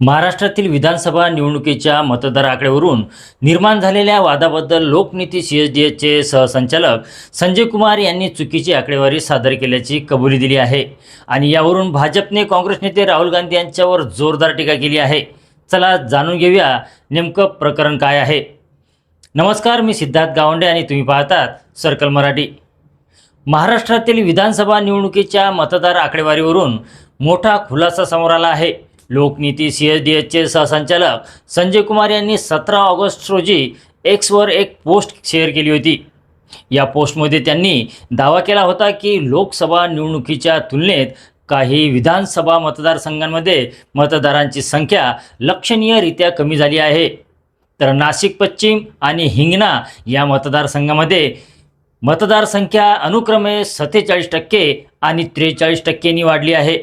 महाराष्ट्रातील विधानसभा निवडणुकीच्या मतदार आकडेवरून निर्माण झालेल्या वादाबद्दल लोकनीती सी एस डी एचचे सहसंचालक संजय कुमार यांनी चुकीची आकडेवारी सादर केल्याची कबुली दिली आहे. आणि यावरून भाजपने काँग्रेस नेते राहुल गांधी यांच्यावर जोरदार टीका केली आहे. चला जाणून घेऊया नेमकं प्रकरण काय आहे. नमस्कार मी सिद्धार्थ गावंडे आणि तुम्ही पाहतात सर्कल मराठी. महाराष्ट्रातील विधानसभा निवडणुकीच्या मतदार आकडेवारीवरून मोठा खुलासा समोर आला आहे. लोकनीती सी एस डी एचचे सहसंचालक संजय कुमार यांनी सतरा ऑगस्ट रोजी एक्सवर एक पोस्ट शेअर केली होती. या पोस्टमध्ये त्यांनी दावा केला होता की लोकसभा निवडणुकीच्या तुलनेत काही विधानसभा मतदारसंघांमध्ये मतदारांची संख्या लक्षणीयरित्या कमी झाली आहे. तर नाशिक पश्चिम आणि हिंगणा या मतदारसंघामध्ये मतदारसंख्या अनुक्रमे सत्तेचाळीस टक्के आणि त्रेचाळीस टक्क्यांनी वाढली आहे.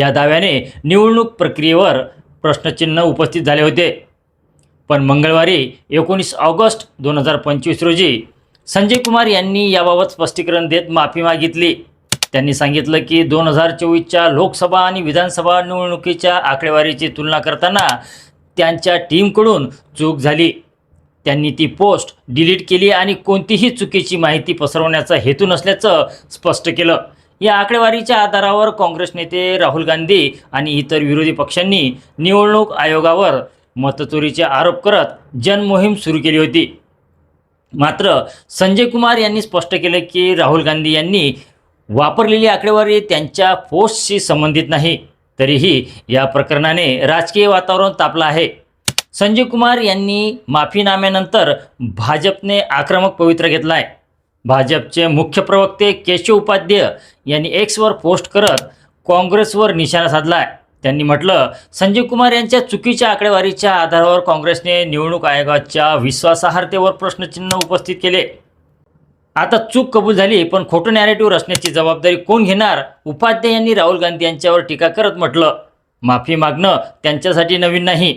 या दाव्याने निवडणूक प्रक्रियेवर प्रश्नचिन्ह उपस्थित झाले होते. पण मंगळवारी एकोणीस ऑगस्ट दोन हजार पंचवीस रोजी संजय कुमार यांनी याबाबत स्पष्टीकरण देत माफी मागितली. त्यांनी सांगितलं की दोन हजार चोवीसच्या लोकसभा आणि विधानसभा निवडणुकीच्या आकडेवारीची तुलना करताना त्यांच्या टीमकडून चूक झाली. त्यांनी ती पोस्ट डिलीट केली आणि कोणतीही चुकीची माहिती पसरवण्याचा हेतू नसल्याचं स्पष्ट केलं. या आकडेवारीच्या आधारावर काँग्रेस नेते राहुल गांधी आणि इतर विरोधी पक्षांनी निवडणूक आयोगावर मतचोरीचे आरोप करत जनमोहीम सुरू केली होती. मात्र संजय कुमार यांनी स्पष्ट केलं की राहुल गांधी यांनी वापरलेली आकडेवारी त्यांच्या पोस्टशी संबंधित नाही. तरीही या प्रकरणाने राजकीय वातावरण तापलं आहे. संजय कुमार यांनी माफीनाम्यानंतर भाजपने आक्रमक पवित्र घेतला आहे भाजपचे मुख्य प्रवक्ते केशव उपाध्याय यांनी एक्सवर पोस्ट करत काँग्रेसवर निशाणा साधला आहे त्यांनी म्हटलं संजीव कुमार यांच्या चुकीच्या आकडेवारीच्या आधारावर काँग्रेसने निवडणूक आयोगाच्या विश्वासार्हतेवर प्रश्नचिन्ह उपस्थित केले. आता चूक कबूल झाली पण खोटं नॅरेटिव्ह रचण्याची जबाबदारी कोण घेणार? उपाध्याय यांनी राहुल गांधी यांच्यावर टीका करत म्हटलं माफी मागणं त्यांच्यासाठी नवीन नाही.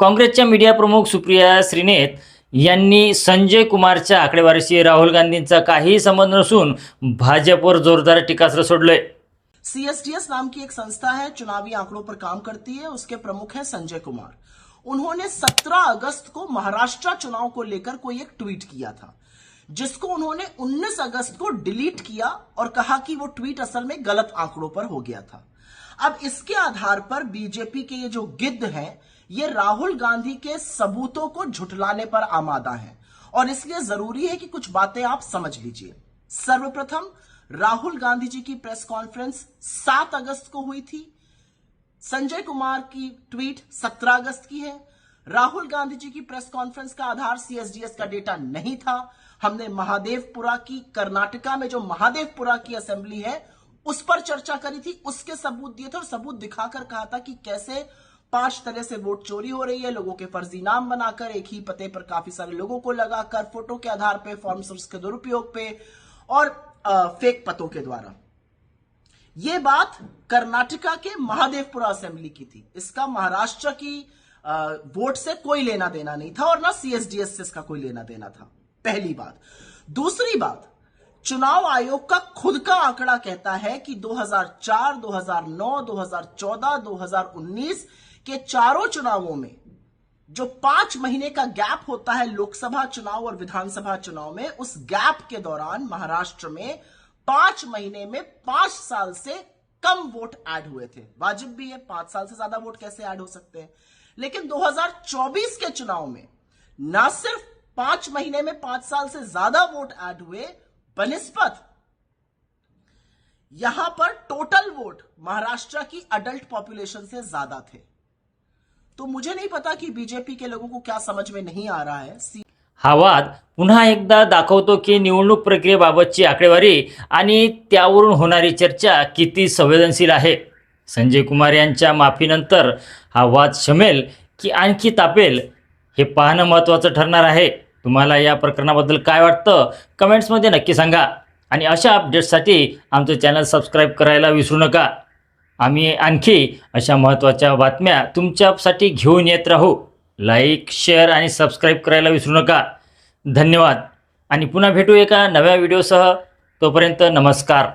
काँग्रेसच्या मीडिया प्रमुख सुप्रिया श्रीनेत यांनी संजय कुमारच्या आकडेवारीशी राहुल गांधींचा काही संबंध नसून भाजपवर जोरदार टीकास्त्र सोडलंय. सीएसटीएस नाम की एक संस्था है, चुनावी आंकड़ों पर काम करती है, उसके प्रमुख है संजय कुमार। उन्होंने 17 अगस्त को महाराष्ट्र चुनाव को लेकर कोई एक ट्वीट किया था। जिसको उन्होंने 19 अगस्त को डिलीट किया और कहा कि वो ट्वीट असल में गलत आंकड़ों पर हो गया था। अब इसके आधार पर बीजेपी के ये जो गिद्ध हैं, ये राहुल गांधी के सबूतों को झुटलाने पर आमादा हैं। और इसलिए ज़रूरी है कि कुछ बातें आप समझ लीजिए। सर्वप्रथम, राहुल गांधी जी की प्रेस कॉन्फ्रेंस 7 अगस्त को हुई थी। संजय कुमार की ट्वीट 17 अगस्त की है। राहुल गांधी जी की प्रेस कॉन्फ्रेंस का आधार सीएसडीएस का डेटा नहीं था। हमने महादेवपुरा की कर्नाटका में जो महादेवपुरा की असेंबली है उस पर चर्चा करी थी उसके सबूत दिए थे और सबूत दिखाकर कहा था कि कैसे पाँच तरह से वोट चोरी हो रही है लोगों के फर्जी नाम बनाकर एक ही पते पर काफ़ी सारे लोगों को लगाकर फ़ोटो के आधार पर फॉर्म सोर्स के दुरुपयोग पे और अ, फेक पतों के द्वारा। ये बात कर्नाटका के महादेवपुरा असेंबली की थी। इसका महाराष्ट्र की वोट से कोई लेना देना नहीं था और ना सीएसडीएस से इसका कोई लेना देना था। पहली बात। दूसरी बात चुनाव आयोग का खुद का आंकड़ा कहता है कि 2004, 2009, 2014, 2019 के चारों चुनावों में जो पाँच महीने का गैप होता है लोकसभा चुनाव और विधानसभा चुनाव में उस गैप के दौरान महाराष्ट्र में पाँच महीने में पाँच साल से कम वोट ऐड हुए थे। वाजिब भी है पाँच साल से ज़्यादा वोट कैसे ऐड हो सकते हैं? लेकिन 2024 के चुनाव में ना सिर्फ पांच महीने में पांच साल से ज्यादा वोट ऐड हुए बनिस्पत यहां पर टोटल वोट महाराष्ट्र की अडल्ट पॉपुलेशन से ज्यादा थे। तो मुझे नहीं पता कि बीजेपी के लोगों को क्या समझ में नहीं आ रहा है। हा वाद पुन्हा एकदा दाखवतो की निवडणूक प्रक्रियेबाबतची आकडेवारी आणि त्यावरून होणारी चर्चा किती संवेदनशील आहे. संजय कुमार यांच्या माफीनंतर हा वाद शमेल की आणखी तापेल हे पाहणं महत्त्वाचं ठरणार आहे. तुम्हाला या प्रकरणाबद्दल काय वाटतं? कमेंट्समध्ये नक्की सांगा. आणि अशा अपडेट्ससाठी आमचं चॅनल सबस्क्राईब करायला विसरू नका. आम्ही आणखी अशा महत्त्वाच्या बातम्या तुमच्यासाठी घेऊन येत राहू. लाईक शेअर आणि सबस्क्राईब करायला विसरू नका. धन्यवाद. आणि पुन्हा भेटू एका नव्या व्हिडिओसह. तोपर्यंत नमस्कार.